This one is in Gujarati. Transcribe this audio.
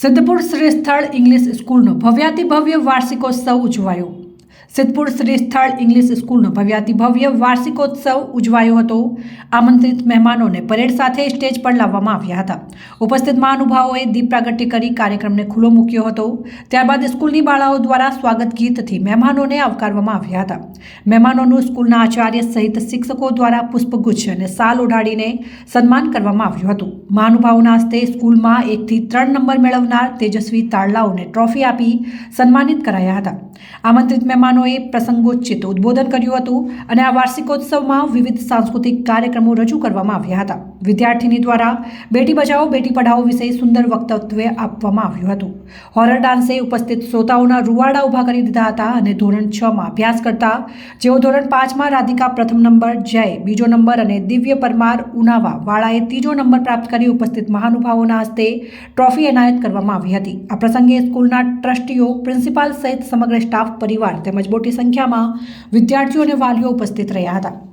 સિદ્ધપુર શ્રી સ્થળ ઇંગ્લિશ સ્કૂલનો ભવ્યાતિભવ્ય વાર્ષિકોત્સવ ઉજવાયો. સિદ્ધપુર શ્રી સ્થળ ઇંગ્લિશ સ્કૂલનો ભવ્યાતિ ભવ્ય વાર્ષિકોત્સવ ઉજવાયો હતો. આમંત્રિત મહેમાનોને પરેડ સાથે સ્ટેજ પર લાવવામાં આવ્યા હતા. ઉપસ્થિત મહાનુભાવોએ દીપ પ્રાગટ્ય કરી કાર્યક્રમને ખુલ્લો મૂક્યો હતો. ત્યારબાદ સ્કૂલની બાળાઓ દ્વારા સ્વાગત ગીતથી મહેમાનોને આવકારવામાં આવ્યા હતા. મહેમાનોનું સ્કૂલના આચાર્ય સહિત શિક્ષકો દ્વારા પુષ્પગુચ્છ અને સાલ ઓઢાડીને સન્માન કરવામાં આવ્યું હતું. મહાનુભાવોના હસ્તે સ્કૂલમાં એકથી ત્રણ નંબર મેળવનાર તેજસ્વી તાળલાઓને ટ્રોફી આપી સન્માનિત કરાયા હતા. આમંત્રિત મહેમાનોએ પ્રસંગોચિત ઉદ્બોધન કર્યું હતું અને આ વાર્ષિકોત્સવમાં વિવિધ સાંસ્કૃતિક કાર્યક્રમો રજૂ કરવામાં આવ્યા હતા. વિદ્યાર્થીની દ્વારા બેટી બચાવો, બેટી પઢાઓ વિશે સુંદર વક્તવ્ય આપવામાં આવ્યું હતું. હોરર ડાન્સે ઉપસ્થિત શ્રોતાઓના રૂવાડા ઊભા કરી દીધા હતા અને ધોરણ છમાં અભ્યાસ કરતા જેઓ ધોરણ પાંચમાં રાધિકા પ્રથમ નંબર, જય બીજો નંબર અને દિવ્ય પરમાર ઉનાવા વાળાએ ત્રીજો નંબર પ્રાપ્ત કરી ઉપસ્થિત મહાનુભાવોના હસ્તે ટ્રોફી એનાયત કરવામાં આવી હતી. આ પ્રસંગે સ્કૂલના ટ્રસ્ટીઓ, પ્રિન્સિપાલ સહિત સમગ્ર સ્ટાફ, પરિવાર તેમજ સંખ્યામાં વિદ્યાર્થીઓ અને વાલીઓ ઉપસ્થિત રહ્યા હતા.